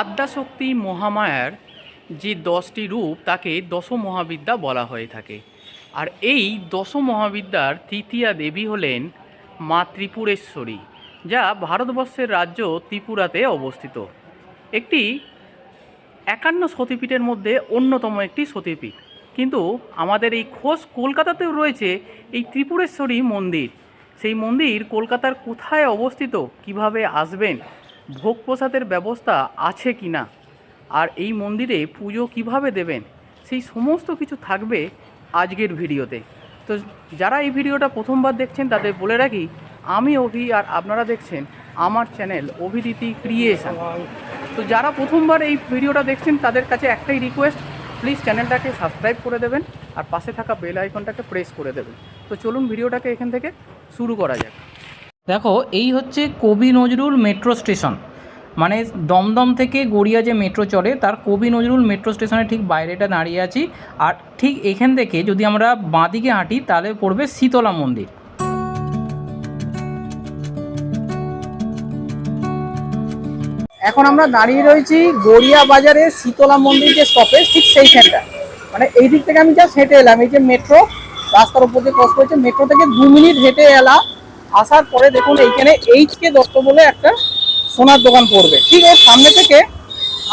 আদ্যাশক্তি মহামায়ার যে দশটি রূপ, তাকে দশ মহাবিদ্যা বলা হয়ে থাকে। আর এই দশ মহাবিদ্যার তৃতীয়া দেবী হলেন মা ত্রিপুরেশ্বরী, যা ভারতবর্ষের রাজ্য ত্রিপুরাতে অবস্থিত। একটি একান্ন সতীপীঠের মধ্যে অন্যতম একটি সতীপীঠ। কিন্তু আমাদের এই খোস কলকাতাতেও রয়েছে এই ত্রিপুরেশ্বরী মন্দির। সেই মন্দির কলকাতার কোথায় অবস্থিত, কীভাবে আসবেন ভোগ প্রসাদের ব্যবস্থা আছে কি না? আর এই মন্দিরে পুজো কীভাবে দেবেন? সেই সমস্ত কিছু থাকবে আজকের ভিডিওতে। তো যারা এই ভিডিওটা প্রথমবার দেখছেন, তাদের বলে রাখি, আমি অভি আর আপনারা দেখছেন আমার চ্যানেল অভিদিতি ক্রিয়েশন। তো যারা প্রথমবার এই ভিডিওটা দেখছেন, তাদের কাছে একটাই রিকোয়েস্ট প্লিজ চ্যানেলটাকে সাবস্ক্রাইব করে দেবেন আর পাশে থাকা বেল আইকনটাকে প্রেস করে দেবেন। তো চলুন ভিডিওটাকে এখান থেকে শুরু করা যাক। দেখো, এই হচ্ছে কবি নজরুল মেট্রো স্টেশন মানে দমদম থেকে গড়িয়া যে মেট্রো চলে, তার কবি নজরুল মেট্রো স্টেশনের ঠিক বাইরেটা দাঁড়িয়ে আছি। আর ঠিক এখান থেকে যদি আমরা বাঁদিকে হাঁটি, তাহলে পড়বে শীতলা মন্দির। এখন আমরা দাঁড়িয়ে রয়েছি গড়িয়া বাজারে শীতলা মন্দির যে স্টপেজ ঠিক সেইখানটা মানে এই দিক থেকে আমি জাস্ট হেঁটে এলাম। এই যে মেট্রো রাস্তার উপর দিয়ে ক্রস করেছে মেট্রো থেকে দু মিনিট হেঁটে এলাম আসার পরে দেখুন, এইখানে এইচ কে দত্ত বলে একটা সোনার দোকান পড়বে। ঠিক ওর সামনে থেকে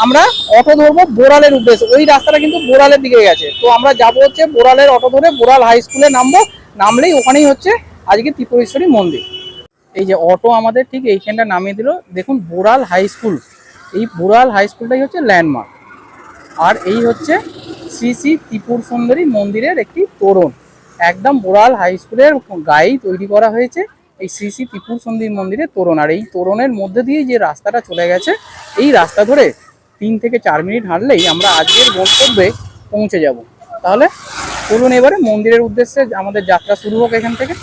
আমরা অটো ধরবো বোরালের উদ্দেশ্যে। ওই রাস্তাটা কিন্তু বোরালের দিকে গেছে। তো আমরা যাব হচ্ছে বোরালের অটো ধরে বোরাল হাই স্কুলে নামবো। নামলেই ওখানেই হচ্ছে আজকে ত্রিপুরেশ্বরী মন্দির। এই যে অটো আমাদের ঠিক এইখানটা নামিয়ে দিল। দেখুন বোরাল হাই স্কুল। এই বোরাল হাই স্কুলটাই হচ্ছে ল্যান্ডমার্ক। আর এই হচ্ছে শ্রী শ্রী ত্রিপুর সুন্দরী মন্দিরের একটি তোরণ। একদম বোরাল হাই স্কুলের গায়েই তৈরি করা হয়েছে। এই শ্রী শ্রী ত্রিপুর সন্ধির মন্দিরে তোরণ। আর এই তোরণের মধ্যে দিয়ে যে রাস্তাটা চলে গেছে, এই রাস্তা ধরে তিন থেকে চার মিনিট হাঁটলেই আমরা আজকের গন্তব্যে পৌঁছে যাব। তাহলে চলুন এবারে মন্দিরের উদ্দেশ্যে আমাদের যাত্রা শুরু হোক এখান থেকে।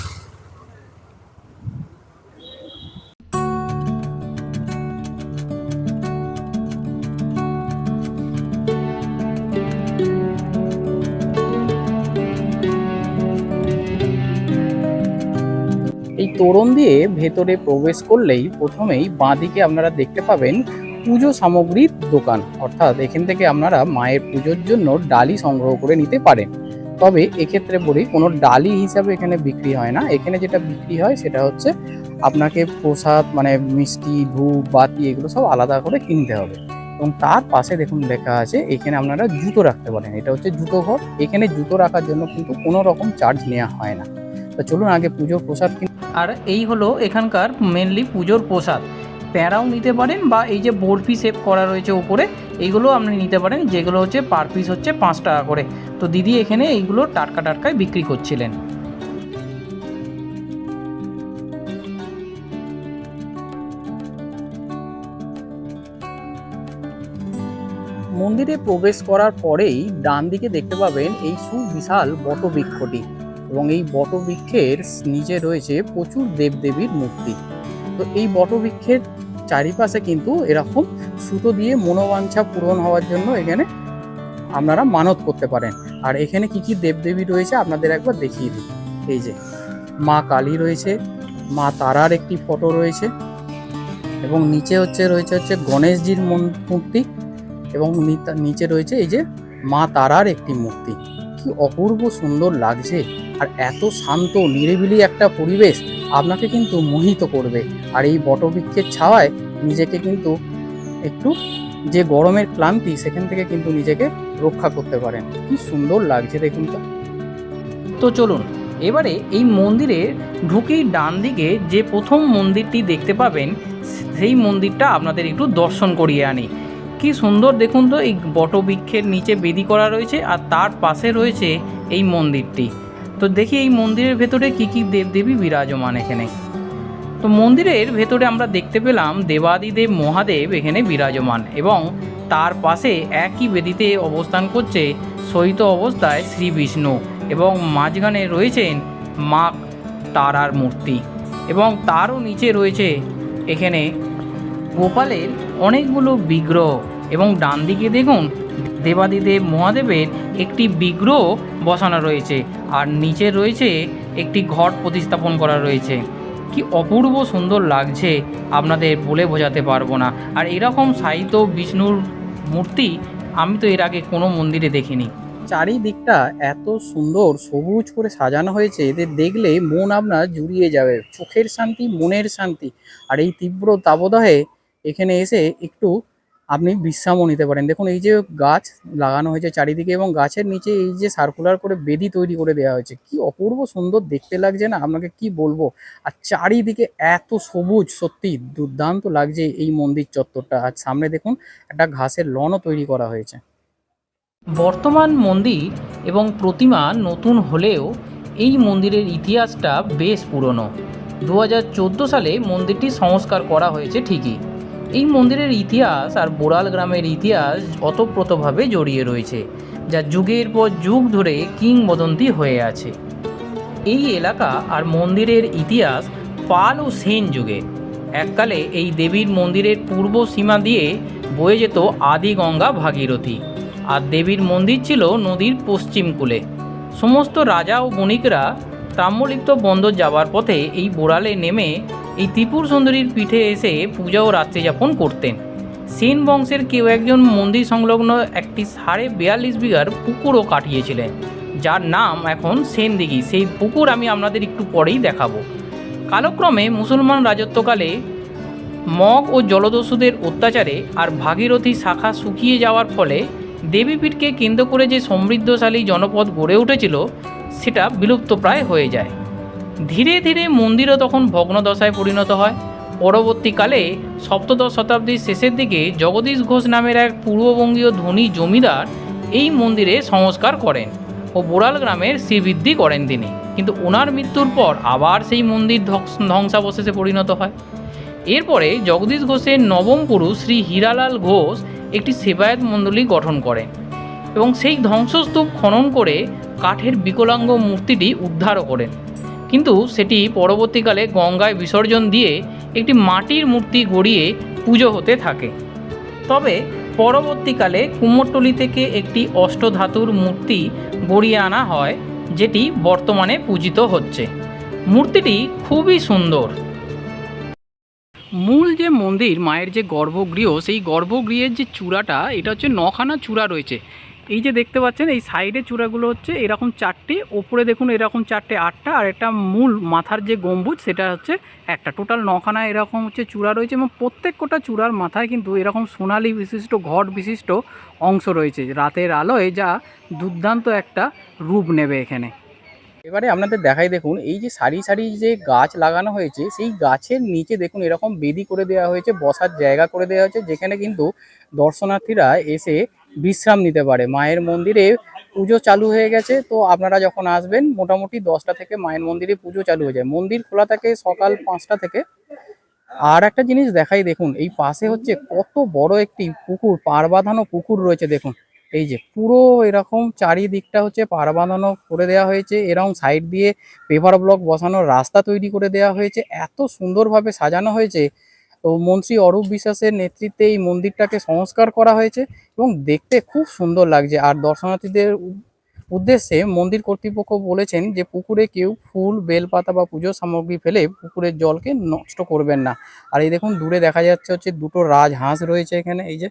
তোরণ দিয়ে ভেতরে প্রবেশ করলেই প্রথমেই বাঁদিকে আপনারা দেখতে পাবেন পুজো সামগ্রীর দোকান। অর্থাৎ এখান থেকে আপনারা মায়ের পুজোর জন্য ডালি সংগ্রহ করে নিতে পারেন। তবে এক্ষেত্রে বলি, কোনো ডালি হিসাবে এখানে বিক্রি হয় না। এখানে যেটা বিক্রি হয় সেটা হচ্ছে আপনাকে প্রসাদ মানে মিষ্টি, ধূপ, বাতি এগুলো সব আলাদা করে কিনতে হবে। এবং তার পাশে দেখুন লেখা আছে, এখানে আপনারা জুতো রাখতে পারেন। এটা হচ্ছে জুতো ঘর। এখানে জুতো রাখার জন্য কিন্তু কোনো রকম চার্জ নেওয়া হয় না। তো চলুন আগে পুজোর প্রসাদ আর এই হলো এখানকার মেনলি পুজোর প্রসাদ। প্যাঁড়াও নিতে পারেন বা এই যে বরফি শেপ করা রয়েছে উপরে, এইগুলো আপনি নিতে পারেন, যেগুলো হচ্ছে পার পিস হচ্ছে পাঁচ টাকা করে। তো দিদি এখানে এইগুলো টাটকা টাটকায় বিক্রি করছিলেন। মন্দিরে প্রবেশ করার পরেই ডান দিকে দেখতে পাবেন এই সুবিশাল বটবৃক্ষটি। এবং এই বটবৃক্ষের নিচে রয়েছে প্রচুর দেবদেবীর মূর্তি। তো এই বটবৃক্ষের চারিপাশে কিন্তু এরকম সুতো দিয়ে মনোবাঞ্ছা পূরণ হওয়ার জন্য এখানে আপনারা মানত করতে পারেন। আর এখানে কি কি দেবদেবী রয়েছে আপনাদের একবার দেখিয়ে দিই। এই যে, মা কালী রয়েছে, মা তারার একটি ফটো রয়েছে এবং নিচে হচ্ছে, রয়েছে হচ্ছে গণেশজির মূর্তি এবং নিচে রয়েছে এই যে মা তারার একটি মূর্তি। কি অপূর্ব সুন্দর লাগছে। আর এত শান্ত, নিরিবিলি একটা পরিবেশ আপনাকে কিন্তু মোহিত করবে। আর এই বটবৃক্ষের ছাওয়ায় নিজেকে কিন্তু একটু যে গরমের ক্লান্তি, সেখান থেকে কিন্তু নিজেকে রক্ষা করতে পারেন। কি সুন্দর লাগছে দেখুন তো। তো চলুন, এবারে এই মন্দিরে ঢুকেই ডান দিকে যে প্রথম মন্দিরটি দেখতে পাবেন, সেই মন্দিরটা আপনাদের একটু দর্শন করিয়ে আনি। কি সুন্দর দেখুন তো, এই বটবৃক্ষের নিচে বেদি করা রয়েছে আর তার পাশে রয়েছে এই মন্দিরটি। তো দেখি এই মন্দিরের ভেতরে কি কি দেবদেবী বিরাজমান এখানে। তো মন্দিরের ভেতরে আমরা দেখতে পেলাম দেবাদিদেব মহাদেব এখানে বিরাজমান এবং তার পাশে একই বেদিতে অবস্থান করছে শয়িত অবস্থায় শ্রী বিষ্ণু এবং মাঝখানে রয়েছেন মা তারার মূর্তি এবং তারও নিচে রয়েছে এখানে গোপালের অনেকগুলো বিগ্রহ এবং ডান দিকে দেখুন দেবাদিদেব মহাদেবের একটি বিগ্রহ বসানো রয়েছে আর নিচে রয়েছে একটি ঘট প্রতিস্থাপন করা রয়েছে। কি অপূর্ব সুন্দর লাগছে আপনাদের বলে বোঝাতে পারব না। আর এরকম সাহিত্য বিষ্ণুর মূর্তি আমি তো এর আগে কোনো মন্দিরে দেখিনি। চারিদিকটা এত সুন্দর, সবুজ করে সাজানো হয়েছে, এদের দেখলে মন আপনার জুড়িয়ে যাবে। চোখের শান্তি, মনের শান্তি। আর এই তীব্র তাবদাহে এখানে এসে একটু আপনি বিশ্রামও নিতে পারেন। দেখুন, এই যে গাছ লাগানো হয়েছে চারিদিকে এবং গাছের নিচে এই যে সার্কুলার করে বেদি তৈরি করে দেওয়া হয়েছে, কি অপূর্ব সুন্দর দেখতে লাগছে না? আপনাকে কি বলব? আর চারিদিকে এত সবুজ, সত্যি দুর্দান্ত লাগছে এই মন্দির চত্বরটা। আর সামনে দেখুন, একটা ঘাসের লনও তৈরি করা হয়েছে। বর্তমান মন্দির এবং প্রতিমা নতুন হলেও এই মন্দিরের ইতিহাসটা বেশ পুরনো। দু হাজার চোদ্দ সালে মন্দিরটি সংস্কার করা হয়েছে ঠিকই। এই মন্দিরের ইতিহাস আর বোড়াল গ্রামের ইতিহাস অতপ্রতভাবে জড়িয়ে রয়েছে, যা যুগের পর যুগ ধরে কিংবদন্তি হয়ে আছে। এই এলাকা আর মন্দিরের ইতিহাস পাল ও সেন যুগে। এককালে এই দেবীর মন্দিরের পূর্ব সীমা দিয়ে বয়ে যেত আদি গঙ্গা ভাগীরথী। আর দেবীর মন্দির ছিল নদীর পশ্চিম কূলে। সমস্ত রাজা ও বণিকরা তাম্রলিপ্ত বন্দর যাবার পথে এই বোড়ালে নেমে এই ত্রিপুর সুন্দরীর পিঠে এসে পূজা ও রাত্রিযাপন করতেন। সেন বংশের কেউ একজন মন্দির সংলগ্ন একটি সাড়ে বিয়াল্লিশ বিঘার পুকুরও কাটিয়েছিলেন, যার নাম এখন সেন দিঘি। সেই পুকুর আমি আপনাদের একটু পরেই দেখাবো। কালক্রমে মুসলমান রাজত্বকালে মগ ও জলদস্যুদের অত্যাচারে আর ভাগীরথী শাখা শুকিয়ে যাওয়ার ফলে দেবীপীঠকে কেন্দ্র করে যে সমৃদ্ধশালী জনপদ গড়ে উঠেছিল, সেটা বিলুপ্তপ্রায় হয়ে যায়। ধীরে ধীরে মন্দিরও তখন ভগ্নদশায় পরিণত হয়। পরবর্তীকালে সপ্তদশ শতাব্দীর শেষের দিকে জগদীশ ঘোষ নামের এক পূর্ববঙ্গীয় ধনী জমিদার এই মন্দিরে সংস্কার করেন ও বোড়াল গ্রামের শ্রীবৃদ্ধি করেন তিনি। কিন্তু ওনার মৃত্যুর পর আবার সেই মন্দির ধ্বংস- ধ্বংসাবশেষে পরিণত হয়। এরপরে জগদীশ ঘোষের নবম পুরুষ শ্রী হীরালাল ঘোষ একটি সেবায়ত মণ্ডলী গঠন করেন এবং সেই ধ্বংসস্তূপ খনন করে কাঠের বিকলাঙ্গ মূর্তিটি উদ্ধারও করেন। কিন্তু সেটি পরবর্তীকালে গঙ্গায় বিসর্জন দিয়ে একটি মাটির মূর্তি গড়িয়ে পুজো হতে থাকে। তবে পরবর্তীকালে কুমোরটলি থেকে একটি অষ্টধাতুর মূর্তি গড়িয়ে আনা হয়, যেটি বর্তমানে পূজিত হচ্ছে। মূর্তিটি খুবই সুন্দর। মূল যে মন্দির, মায়ের যে গর্ভগৃহ, সেই গর্ভগৃহের যে চূড়াটা, এটা হচ্ছে নখানা চূড়া রয়েছে। এই যে দেখতে পাচ্ছেন, এই সাইডে চূড়াগুলো হচ্ছে এরকম চারটে, ওপরে দেখুন এরকম চারটে আটটা, আর একটা মূল মাথার যে গম্বুজ সেটা হচ্ছে একটা। টোটাল নখানা এরকম হচ্ছে চূড়া রয়েছে এবং প্রত্যেক কটা চূড়ার মাথায় কিন্তু এরকম সোনালি বিশিষ্ট, ঘট বিশিষ্ট অংশ রয়েছে। রাতের আলোয় যা দুর্দান্ত একটা রূপ নেবে এখানে। এবারে আপনাদের দেখাই দেখুন, এই যে সারি সারি যে গাছ লাগানো হয়েছে, সেই গাছের নিচে দেখুন এরকম বেদি করে দেওয়া হয়েছে, বসার জায়গা করে দেওয়া হয়েছে, যেখানে কিন্তু দর্শনার্থীরা এসে বিশ্রাম নিতে পারে। মায়ের মন্দিরে পুজো চালু হয়ে গেছে, তো আপনারা যখন আসবেন, মোটামুটি দশটা থেকে মায়ের মন্দিরে পুজো চালু হয়ে যায়। মন্দির খোলা থাকে সকাল পাঁচটা থেকে। আর একটা জিনিস দেখাই, দেখুন, এই পাশে হচ্ছে কত বড় একটি পুকুর, পার বাঁধানো পুকুর রয়েছে, দেখুন। এই যে পুরো এরকম চারিদিকটা হচ্ছে পার বাঁধানো করে দেওয়া হয়েছে এরকম সাইড দিয়ে পেপার ব্লক বসানোর রাস্তা তৈরি করে দেওয়া হয়েছে। এত সুন্দরভাবে সাজানো হয়েছে তো মন্ত্রী অরূপ বিশ্বাসের নেতৃত্বে এই মন্দিরটাকে সংস্কার করা হয়েছে এবং দেখতে খুব সুন্দর লাগছে। আর দর্শনার্থীদের উদ্দেশ্যে মন্দির কর্তৃপক্ষ বলেছেন যে, পুকুরে কেউ ফুল, বেলপাতা বা পুজো সামগ্রী ফেলে পুকুরের জলকে নষ্ট করবেন না। আর এই দেখুন, দূরে দেখা যাচ্ছে হচ্ছে দুটো রাজহাঁস রয়েছে এখানে। এই যে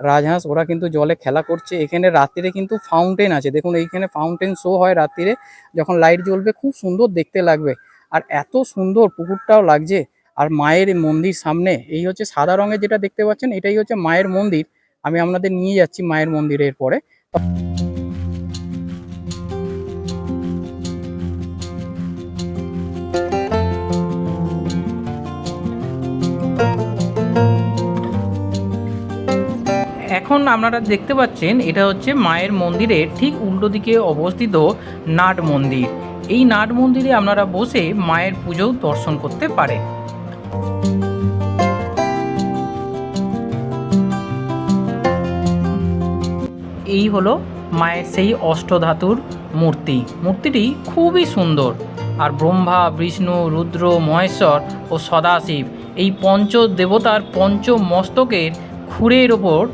রাজহাঁস, ওরা কিন্তু জলে খেলা করছে। এখানে রাত্রিরে কিন্তু ফাউন্টেন আছে। দেখুন, এইখানে ফাউন্টেন শো হয় রাত্রিরে। যখন লাইট জ্বলবে, খুব সুন্দর দেখতে লাগবে। আর এত সুন্দর পুকুরটাও লাগছে। আর মায়ের মন্দির সামনে, এই হচ্ছে সাদা রঙের যেটা দেখতে পাচ্ছেন, এটাই হচ্ছে মায়ের মন্দির। আমি আপনাদের নিয়ে যাচ্ছি মায়ের মন্দিরের পরে। এখন আপনারা দেখতে পাচ্ছেন, এটা হচ্ছে মায়ের মন্দিরের ঠিক উল্টো দিকে অবস্থিত নাট মন্দির। এই নাট মন্দিরে আপনারা বসে মায়ের পুজো দর্শন করতে পারেন। এই হলো মায়ের সেই অষ্টধাতুর মূর্তি। মূর্তিটি খুবই সুন্দর। আর ব্রহ্মা, বিষ্ণু, রুদ্র, মহেশ্বর ও সদাশিব এই পঞ্চ দেবতার পঞ্চ মস্তকের খুরের ওপর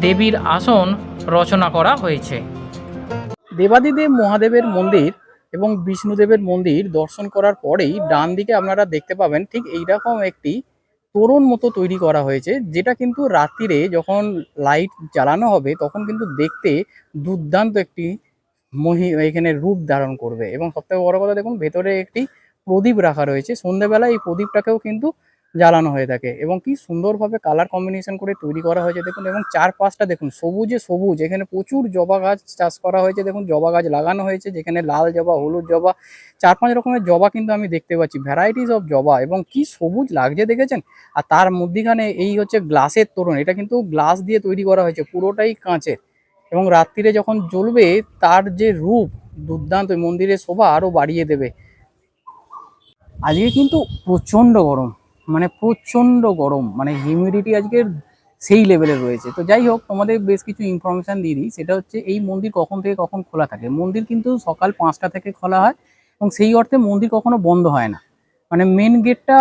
দেবীর আসন রচনা করা হয়েছে। দেবাদিদেব মহাদেবের মন্দির এবং বিষ্ণুদেবের মন্দির দর্শন করার পরেই ডান দিকে আপনারা দেখতে পাবেন ঠিক এইরকম একটি তোরণ মতো তৈরি করা হয়েছে, যেটা কিন্তু রাত্রিরে যখন লাইট জ্বালানো হবে তখন কিন্তু দেখতে দুর্দান্ত একটি মহি, এখানে রূপ ধারণ করবে এবং সবথেকে বড় কথা দেখুন ভেতরে একটি প্রদীপ রাখা রয়েছে। সন্ধ্যেবেলা এই প্রদীপটাকেও কিন্তু জ্বালানো হয়ে থাকে এবং কি সুন্দরভাবে কালার কম্বিনেশন করে তৈরি করা হয়েছে দেখুন এবং চারপাশটা দেখুন সবুজে সবুজ, এখানে প্রচুর জবা গাছ চাষ করা হয়েছে দেখুন, জবা গাছ লাগানো হয়েছে, যেখানে লাল জবা, হলুদ জবা, চার পাঁচ রকমের জবা কিন্তু আমি দেখতে পাচ্ছি ভ্যারাইটিস অফ জবা এবং কি সবুজ লাগছে দেখেছেন? আর তার মধ্যিখানে এই হচ্ছে গ্লাসের তোরণ, এটা কিন্তু গ্লাস দিয়ে তৈরি করা হয়েছে, পুরোটাই কাঁচের এবং রাত্রিরে যখন জ্বলবে তার যে রূপ দুর্দান্ত মন্দিরের শোভা আরও বাড়িয়ে দেবে। আজকে কিন্তু প্রচণ্ড গরম। মানে প্রচণ্ড গরম মানে হিউমিডিটি আজকের সেই লেভেলে রয়েছে। তো যাই হোক, তোমাদের বেশ কিছু ইনফরমেশান দিয়ে দিই। সেটা হচ্ছে, এই মন্দির কখন থেকে কখন খোলা থাকে? মন্দির কিন্তু সকাল পাঁচটা থেকে খোলা হয় এবং সেই অর্থে মন্দির কখনো বন্ধ হয় না। মানে মেন গেটটা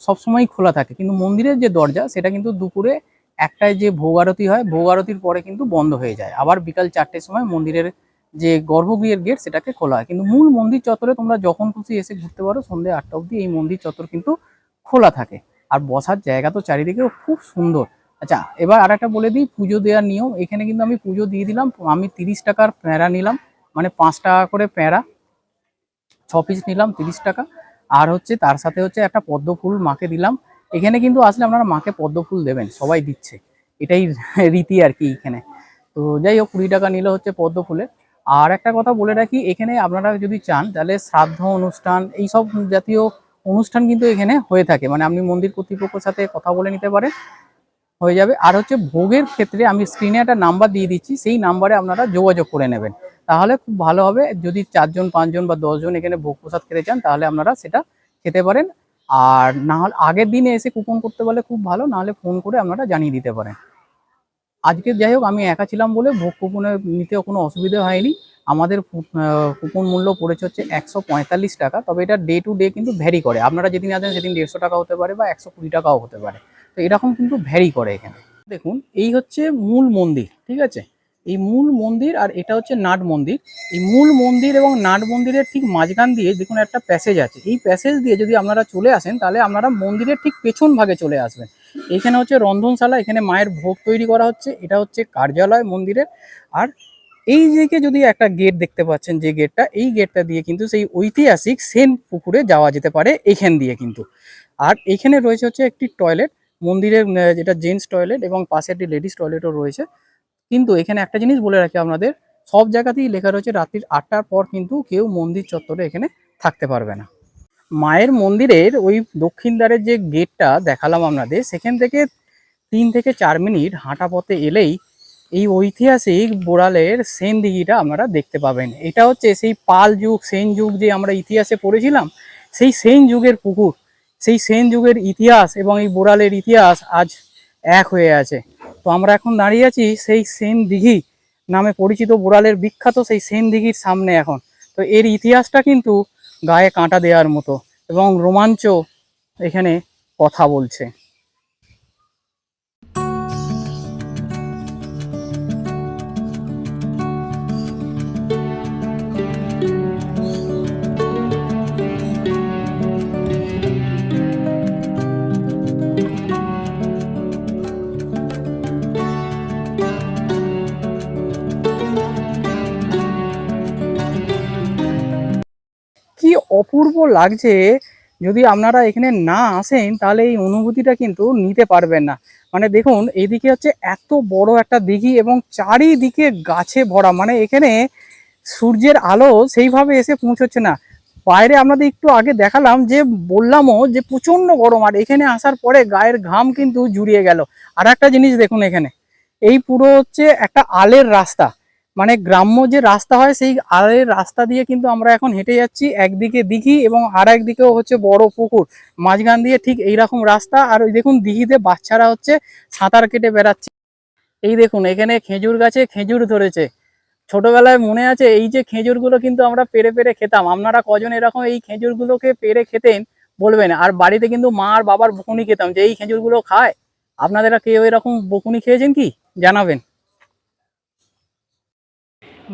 সবসময় খোলা থাকে। কিন্তু মন্দিরের যে দরজা, সেটা কিন্তু দুপুরে একটায় যে ভোগ আরতি হয় ভোগ আরতির পরে কিন্তু বন্ধ হয়ে যায়। আবার বিকাল চারটের সময় মন্দিরের যে গর্ভগৃহের গেট সেটাকে খোলা হয়। কিন্তু মূল মন্দির চত্বরে তোমরা যখন খুশি এসে ঘুরতে পারো, সন্ধ্যে আটটা অবধি এই মন্দির চত্বর কিন্তু খোলা থাকে। আর বসার জায়গা তো চারিদিকেও খুব সুন্দর। আচ্ছা এবার আর একটা বলে দিই, পুজো দেওয়ার নিয়ম। এখানে কিন্তু আমি পুজো দিয়ে দিলাম, আমি তিরিশ টাকার প্যাঁড়া নিলাম মানে পাঁচ টাকা করে প্যাঁড়া ছ পিস নিলাম, তিরিশ টাকা। আর হচ্ছে তার সাথে হচ্ছে একটা পদ্ম ফুল মাকে দিলাম। এখানে কিন্তু আসলে আপনারা মাকে পদ্ম ফুল দেবেন, সবাই দিচ্ছে। এটাই রীতি আর কি এখানে। তো যাই হোক, কুড়ি টাকা নিলে হচ্ছে পদ্ম ফুলের। আর একটা কথা বলে রাখি, এখানে আপনারা যদি চান, তাহলে শ্রাদ্ধ অনুষ্ঠান এই সব জাতীয় অনুষ্ঠান কিন্তু এখানে হয়ে থাকে। মানে আপনি মন্দির কর্তৃপক্ষের সাথে কথা বলে নিতে পারেন, হয়ে যাবে। আর হচ্ছে ভোগের ক্ষেত্রে আমি স্ক্রিনে একটা নাম্বার দিয়ে দিচ্ছি, সেই নাম্বারে আপনারা যোগাযোগ করে নেবেন। তাহলে খুব ভালো হবে, যদি চারজন, পাঁচজন বা দশজন এখানে ভোগ প্রসাদ খেতে চান, তাহলে আপনারা সেটা খেতে পারেন। আর না হলে আগের দিনে এসে কুপন করতে পারলে খুব ভালো নাহলে ফোন করে আপনারা জানিয়ে দিতে পারেন। আজকে যাই হোক, আমি একা ছিলাম বলে ভোগ কুপনে নিতে কোনো অসুবিধা হয়নি। আমাদের কুপন মূল্য পড়েছে হচ্ছে একশো পঁয়তাল্লিশ টাকা, তবে এটা ডে টু ডে কিন্তু ভ্যারি করে। আপনারা যেদিন আসেন সেদিন দেড়শো টাকা হতে পারে বা একশো কুড়ি টাকাও হতে পারে। তো এরকম কিন্তু ভ্যারি করে এখানে। দেখুন, এই হচ্ছে মূল মন্দির, ঠিক আছে? এই মূল মন্দির আর এটা হচ্ছে নাট মন্দির। এই মূল মন্দির এবং নাট মন্দিরের ঠিক মাঝখান দিয়ে দেখুন একটা প্যাসেজ আছে। এই প্যাসেজ দিয়ে যদি আপনারা চলে আসেন, তাহলে আপনারা মন্দিরের ঠিক পেছন ভাগে চলে আসবেন। এখানে হচ্ছে রন্ধনশালা, এখানে মায়ের ভোগ তৈরি করা হচ্ছে। এটা হচ্ছে কার্যালয় মন্দিরের। আর এই দিকে যদি একটা গেট দেখতে পাচ্ছেন, যে গেটটা এই গেটটা দিয়ে কিন্তু সেই ঐতিহাসিক সেন পুকুরে যাওয়া যেতে পারে এখান দিয়ে কিন্তু। আর এখানে রয়েছে হচ্ছে একটি টয়লেট মন্দিরের যেটা জেন্টস টয়লেট এবং পাশে একটি লেডিস টয়লেটও রয়েছে। কিন্তু এখানে একটা জিনিস বলে রাখি আপনাদের, সব জায়গাতেই লেখা রয়েছে রাত্রির আটটার পর কিন্তু কেউ মন্দির চত্বরে এখানে থাকতে পারবে না। মায়ের মন্দিরের ওই দক্ষিণ দ্বারের যে গেটটা দেখালাম আপনাদের, সেখান থেকে তিন থেকে চার মিনিট হাঁটা পথে এলেই এই ঐতিহাসিক বোড়ালের সেন দিঘিটা আপনারা দেখতে পাবেন। এটা হচ্ছে সেই পাল যুগ, সেন যুগ যে আমরা ইতিহাসে পড়েছিলাম, সেই সেন যুগের পুকুর, সেই সেন যুগের ইতিহাস এবং এই বোড়ালের ইতিহাস আজ এক হয়ে আছে। তো আমরা এখন দাঁড়িয়ে আছি সেই সেন দিঘি নামে পরিচিত বোড়ালের বিখ্যাত সেই সেন দিঘির সামনে এখন। তো এর ইতিহাসটা কিন্তু গায়ে কাঁটা দেওয়ার মতো এবং রোমাঞ্চ এখানে কথা বলছে। অপূর্ব লাগছে। যদি আপনারা এখানে না আসেন, তাহলে এই অনুভূতিটা কিন্তু নিতে পারবেন না। মানে দেখুন, এইদিকে হচ্ছে এত বড় একটা দিঘি এবং চারিদিকে গাছে ভরা। মানে এখানে সূর্যের আলো সেইভাবে এসে পৌঁছচ্ছে না। বাইরে আপনাদের একটু আগে দেখালাম যে, বললামও যে প্রচণ্ড গরম। আর এখানে আসার পরে গায়ের ঘাম কিন্তু জুড়িয়ে গেল। আর একটা জিনিস দেখুন এখানে। এই পুরো হচ্ছে একটা আলের রাস্তা। মানে গ্রাম্য যে রাস্তা হয়, সেই আলের রাস্তা দিয়ে কিন্তু আমরা এখন হেঁটে যাচ্ছি। একদিকে দিঘি এবং আর একদিকেও হচ্ছে বড় পুকুর। মাঝখান দিয়ে ঠিক এইরকম রাস্তা। আর ওই দেখুন দিঘিতে বাচ্চারা হচ্ছে সাঁতার কেটে বেড়াচ্ছে। এই দেখুন, এখানে খেজুর গাছে খেজুর ধরেছে। ছোটবেলায় মনে আছে, এই যে খেজুরগুলো কিন্তু আমরা পেরে পেরে খেতাম। আপনারা কজন এরকম এই খেজুরগুলোকে পেরে খেতেন বলবেন? আর বাড়িতে কিন্তু মা আর বাবার বকুনি খেতাম যে, এই খেজুরগুলো খায়? আপনারা কেউ এরকম বকুনি খেয়েছেন কি? জানাবেন।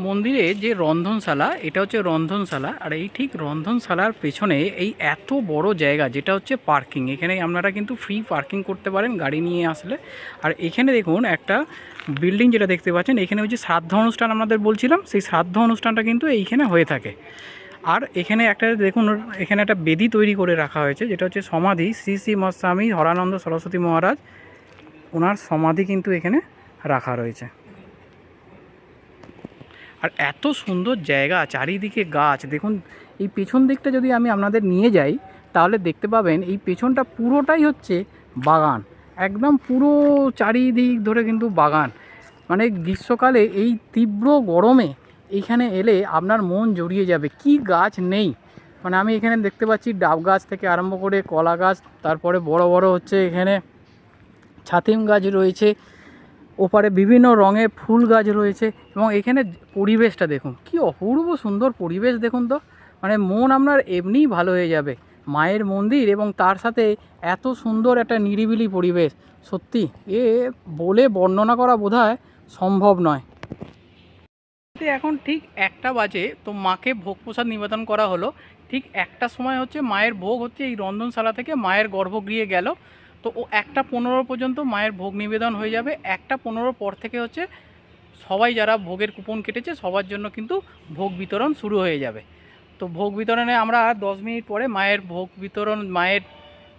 মন্দিরে যে রন্ধনশালা, এটা হচ্ছে রন্ধনশালা, আর এই ঠিক রন্ধনশালার পেছনে এই এত বড় জায়গা, যেটা হচ্ছে পার্কিং। এখানে আপনারা কিন্তু ফ্রি পার্কিং করতে পারেন গাড়ি নিয়ে আসলে। আর এখানে দেখুন একটা বিল্ডিং যেটা দেখতে পাচ্ছেন, এখানে হচ্ছে শ্রাদ্ধ অনুষ্ঠান আপনাদের বলছিলাম, সেই শ্রাদ্ধ অনুষ্ঠানটা কিন্তু এইখানে হয়ে থাকে। আর এখানে একটা দেখুন, এখানে একটা বেদি তৈরি করে রাখা হয়েছে, যেটা হচ্ছে সমাধি, শ্রী শ্রী মস্বামী হরানন্দ সরস্বতী মহারাজ, ওনার সমাধি কিন্তু এখানে রাখা রয়েছে। আর এত সুন্দর জায়গা, চারিদিকে গাছ। দেখুন, এই পেছন দিকটা যদি আমি আপনাদের নিয়ে যাই, তাহলে দেখতে পাবেন এই পেছনটা পুরোটাই হচ্ছে বাগান। একদম পুরো চারিদিক ধরে কিন্তু বাগান। মানে গ্রীষ্মকালে এই তীব্র গরমে এইখানে এলে আপনার মন জড়িয়ে যাবে। কি গাছ নেই? মানে আমি এখানে দেখতে পাচ্ছি ডাব গাছ থেকে আরম্ভ করে কলা গাছ, তারপরে বড় বড় হচ্ছে এখানে ছাতিম গাছ রয়েছে। ওপারে বিভিন্ন রঙের ফুল গাছ রয়েছে এবং এখানে পরিবেশটা দেখুন, কি অপূর্ব সুন্দর পরিবেশ দেখুন তো। মানে মন আপনার এমনিই ভালো হয়ে যাবে। মায়ের মন্দির এবং তার সাথে এত সুন্দর একটা নিরিবিলি পরিবেশ, সত্যি, এ বলে বর্ণনা করা বোধহয় সম্ভব নয়। এখন ঠিক একটা বাজে, তো মাকে ভোগ প্রসাদ নিবেদন করা হলো। ঠিক একটা সময় হচ্ছে মায়ের ভোগ হচ্ছে এই রন্ধনশালা থেকে মায়ের গর্ভগৃহে গেল। তো ও একটা পনেরো পর্যন্ত মায়ের ভোগ নিবেদন হয়ে যাবে। একটা পনেরো পর থেকে হচ্ছে সবাই যারা ভোগের কুপন কেটেছে, সবার জন্য কিন্তু ভোগ বিতরণ শুরু হয়ে যাবে। তো ভোগ বিতরণে আমরা দশ মিনিট পরে মায়ের ভোগ বিতরণ, মায়ের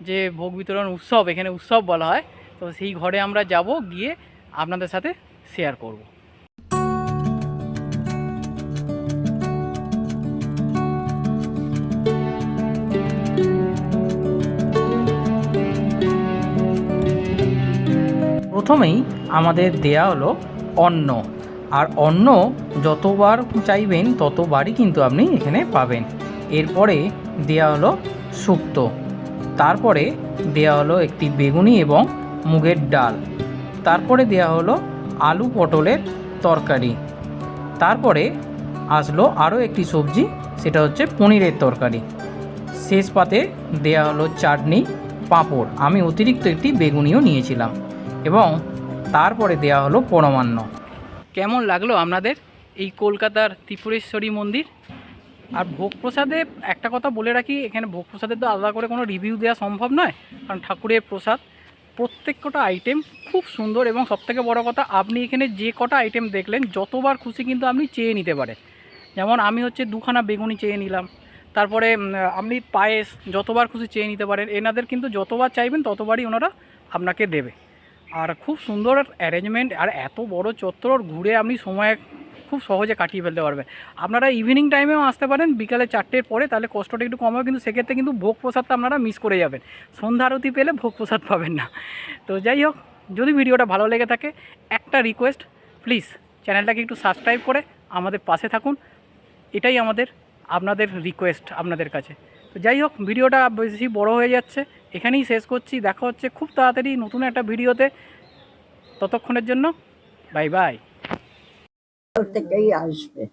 যে ভোগ বিতরণ উৎসব, এখানে উৎসব বলা হয়, তো সেই ঘরে আমরা যাব গিয়ে আপনাদের সাথে শেয়ার করব। প্রথমেই আমাদের দেয়া হলো অন্ন। আর অন্ন যতবার চাইবেন ততবারই কিন্তু আপনি এখানে পাবেন। এরপরে দেয়া হলো শুক্তো তারপরে দেয়া হলো একটি বেগুনি এবং মুগের ডাল। তারপরে দেয়া হলো আলু পটলের তরকারি। তারপরে আসলো আরও একটি সবজি, সেটা হচ্ছে পনিরের তরকারি। শেষ পাতে দেয়া হলো চাটনি, পাঁপড়। আমি অতিরিক্ত একটি বেগুনিও নিয়েছিলাম। এবং তারপরে দেয়া হলো পরমান্ন কেমন লাগল আপনাদের এই কলকাতার ত্রিপুরেশ্বরী মন্দির? আর ভোগ প্রসাদে একটা কথা বলে রাখি, এখানে ভোগ প্রসাদের তো আলাদা করে কোনো রিভিউ দেওয়া সম্ভব নয়, কারণ ঠাকুরের প্রসাদ প্রত্যেক কটা আইটেম খুব সুন্দর এবং সবথেকে বড় কথা, আপনি এখানে যে কটা আইটেম দেখলেন, যতবার খুশি কিন্তু আপনি চেয়ে নিতে পারেন। যেমন আমি হচ্ছে দুখানা বেগুনি চেয়ে নিলাম, তারপরে আপনি পায়েস যতবার খুশি চেয়ে নিতে পারেন, এনাদের কিন্তু যতবার চাইবেন ততবারই ওনারা আপনাকে দেবে। আর খুব সুন্দর অ্যারেঞ্জমেন্ট আর এত বড় চত্বর ঘুরে আপনি সময় খুব সহজে কাটিয়ে ফেলতে পারবেন। আপনারা ইভিনিং টাইমেও আসতে পারেন, বিকালে চারটের পরে, তাহলে কষ্টটা একটু কম হবে কিন্তু সেক্ষেত্রে কিন্তু ভোগ প্রসাদটা আপনারা মিস করে যাবেন। সন্ধ্যা আরতি পেলে ভোগ প্রসাদ পাবেন না। তো যাই হোক, যদি ভিডিওটা ভালো লেগে থাকে, একটা রিকোয়েস্ট প্লিজ চ্যানেলটাকে একটু সাবস্ক্রাইব করে আমাদের পাশে থাকুন। এটাই আমাদের, আপনাদের রিকোয়েস্ট আপনাদের কাছে। তো যাই হোক, ভিডিওটা বেশি বড় হয়ে যাচ্ছে। এখানেই শেষ করছি। দেখা হচ্ছে খুব তাড়াতাড়ি নতুন একটা ভিডিওতে। ততক্ষণের জন্য বাই বাই। থেকেই আসবে।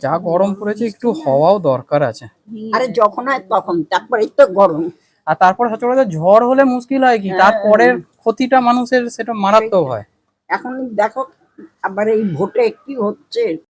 যা গরম পড়েছে একটু হওয়াও দরকার আছে। আরে যখন হয় তখন তারপরে তো গরম। আর তারপর সচরাচর ঝড় হলে মুশকিল হয় কি? হ্যাঁ। তারপরের ক্ষতিটা মানুষের সেটা মারাত্মক হয়। এখন দেখো আবার এই ভোটে কি হচ্ছে?